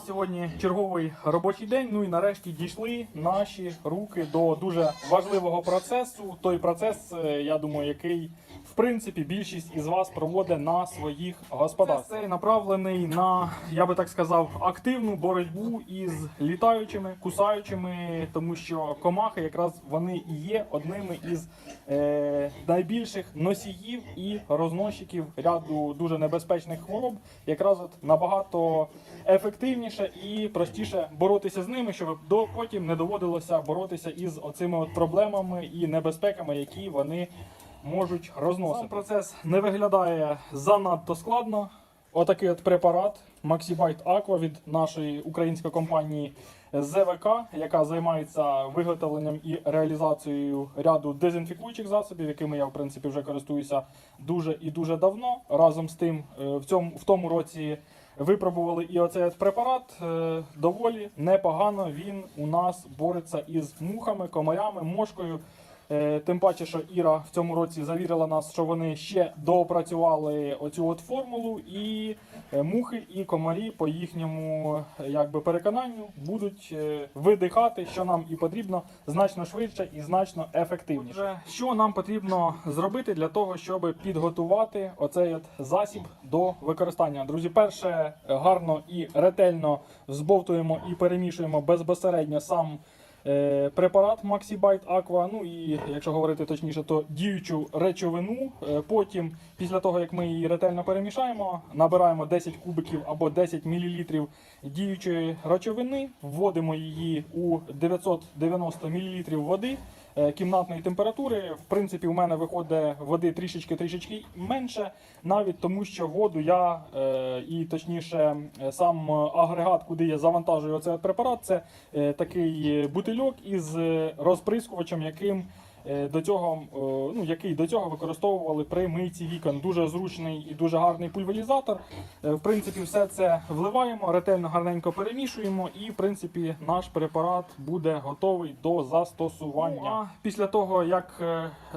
Сьогодні черговий робочий день. Ну і нарешті дійшли наші руки до дуже важливого процесу. Той процес, е, я думаю, який в принципі більшість із вас проводить на своїх господарствах. Цей направлений на, я би так сказав, активну боротьбу із літаючими, кусаючими, тому що комахи якраз вони і є одними із е, найбільших носіїв і розносчиків ряду дуже небезпечних хвороб. Якраз от набагато ефективніше і простіше боротися з ними, щоб до потім не доводилося боротися із оцими от проблемами і небезпеками, які вони можуть розносити. Сам процес не виглядає занадто складно. Отакий от препарат Maxibite Aqua від нашої української компанії ЗВК, яка займається виготовленням і реалізацією ряду дезінфікуючих засобів, якими я в принципі вже користуюся дуже і дуже давно. Разом з тим, е, в цьому в тому році випробували і оцей препарат. е, Доволі непогано він у нас бореться із мухами, комарями, мошкою. Е, Тим паче, що Іра в цьому році завірила нас, що вони ще доопрацювали оцю от формулу, і е, мухи і комарі по їхньому якби, переконанню будуть е, видихати, що нам і потрібно значно швидше і значно ефективніше. Що нам потрібно зробити для того, щоб підготувати оцей от засіб до використання? Друзі, перше гарно і ретельно збовтуємо і перемішуємо безпосередньо сам. Е, Препарат Maxibite Aqua, ну і якщо говорити точніше, то діючу речовину. Е, Потім, після того як ми її ретельно перемішаємо, набираємо 10 кубиків або 10 мл діючої речовини, вводимо її у 990 мл води е, кімнатної температури. В принципі, у мене виходить води трішечки-трішечки менше, навіть тому, що воду я і точніше сам агрегат, куди я завантажую оцей препарат, це такий бутильок із е, розприскувачем, яким е, до цього, е, ну, який до цього використовували при мийці вікон. Дуже зручний і дуже гарний пульверізатор. В принципі, все це вливаємо, ретельно гарненько перемішуємо, і в принципі наш препарат буде готовий до застосування. Ну, а після того, як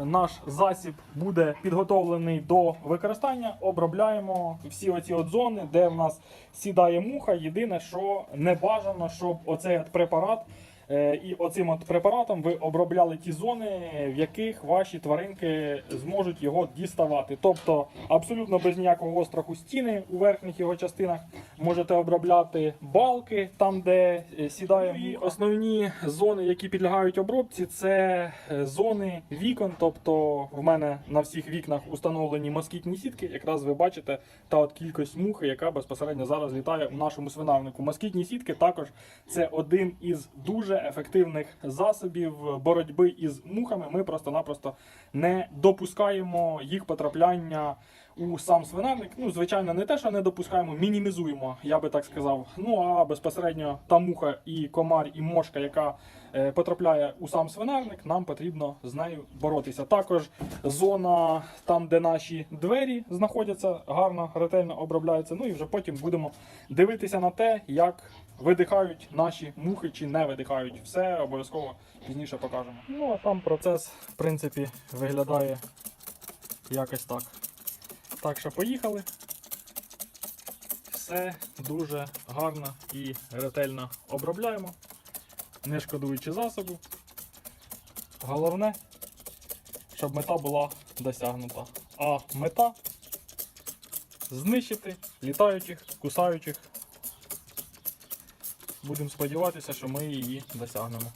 наш засіб буде підготовлений до використання, обробляємо всі оці от зони, де в нас сідає муха. Єдине, що не бажано, щоб оцей от препарат. Е, І оцим от препаратом ви обробляли ті зони, в яких ваші тваринки зможуть його діставати. Тобто абсолютно без ніякого остраху стіни у верхніх його частинах можете обробляти балки, там де е, сідає муха. Основні зони, які підлягають обробці, це е, зони вікон. Тобто в мене на всіх вікнах установлені москітні сітки. Якраз ви бачите та от кількість мухи, яка безпосередньо зараз літає у нашому свинарнику. Москітні сітки також це один із дуже ефективних засобів боротьби із мухами. Ми просто-напросто не допускаємо їх потрапляння у сам свинарник. Ну, звичайно, не те, що не допускаємо, мінімізуємо, я би так сказав. Ну а безпосередньо та муха і комар, і мошка, яка е, потрапляє у сам свинарник, нам потрібно з нею боротися. Також зона там, де наші двері знаходяться, гарно, ретельно обробляється. Ну і вже потім будемо дивитися на те, як видихають наші мухи чи не видихають. Все обов'язково пізніше покажемо. Ну а там процес, в принципі, виглядає якось так. Так що поїхали. Все дуже гарно і ретельно обробляємо, не шкодуючи засобу. Головне, щоб мета була досягнута. А мета знищити літаючих, кусаючих. Будемо сподіватися, що ми її досягнемо.